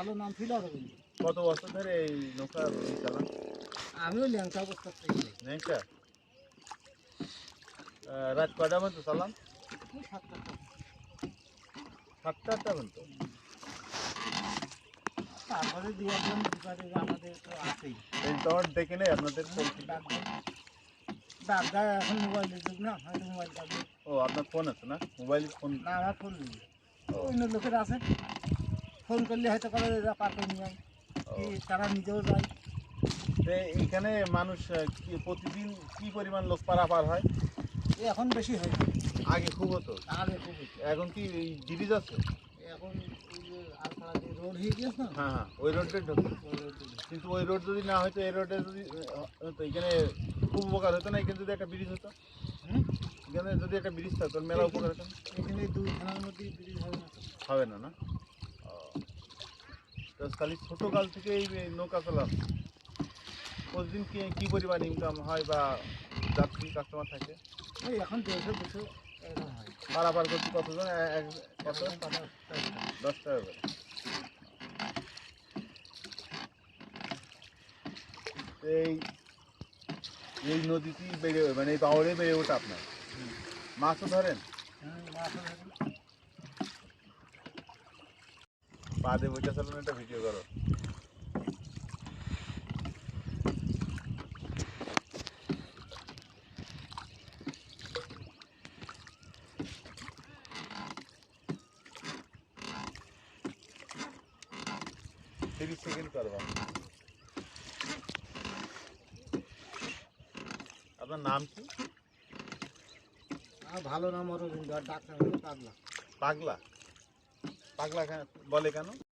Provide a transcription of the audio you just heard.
ভালো নাম ছিল অরবিন্দ কত বছর ধরে এই নৌকা চালান? আমিও ল্যাংচা অবস্থা থেকে। নৌকা রাত কয়টা পর্যন্ত চালান? সাতটা সাতটা। সাতটা আটটা পর্যন্ত? তারপরে দু একজন আমাদের তো আছেই। তোমার দেখে নেই আপনাদের পরিচিত দাদা এখন মোবাইলের যুগ না হয়তো মোবাইল ও আপনার ফোন আছে না? মোবাইল ফোন না আমার ফোন অন্য লোকের আছে। ফোন করলে হয়তো করে পার করে নিয়ে যায়। তারা নিজেও যায়। এখানে মানুষ প্রতিদিন কি পরিমাণ লোক পারাপার হয়? এ এখন বেশি হয়। আগে খুব হতো? আগে খুব। এখন কি ব্রিজ আছে? এখন রোড হয়ে না হ্যাঁ হ্যাঁ ওই ঢোকে। কিন্তু ওই রোড যদি না হয়তো এই রোডে যদি হতো এখানে খুব উপকার হতো না? এখানে যদি একটা ব্রিজ হতো? এখানে যদি একটা ব্রিজ থাকতো মেলা উপকার হতো না? এখানে দুই থানার মধ্যে ব্রিজ হবে না। হবে না? খালি ছোটো কাল থেকে এই নৌকা চালান প্রতিদিন কি কি পরিমাণ ইনকাম হয় বা যাত্রী কাস্টমার থাকে? এখন দেড়শো দুশো হয়। পারাপার করতে কতজন? কত? দশ টাকা করে। এই এই নদীতেই বেড়ে মানে এই পাহাড়ে বেড়ে ওঠে আপনার? মাছও ধরেন? হুম, মাছ ধরে। পা দিয়ে বইটা চালানো একটা ভিডিও করো। তিরিশ সেকেন্ড করবা। আপনার নাম কি? ভালো নাম অরবিন্দ আর ডাক্তার পাগলা। পাগলা? পাগলা বলে কেন?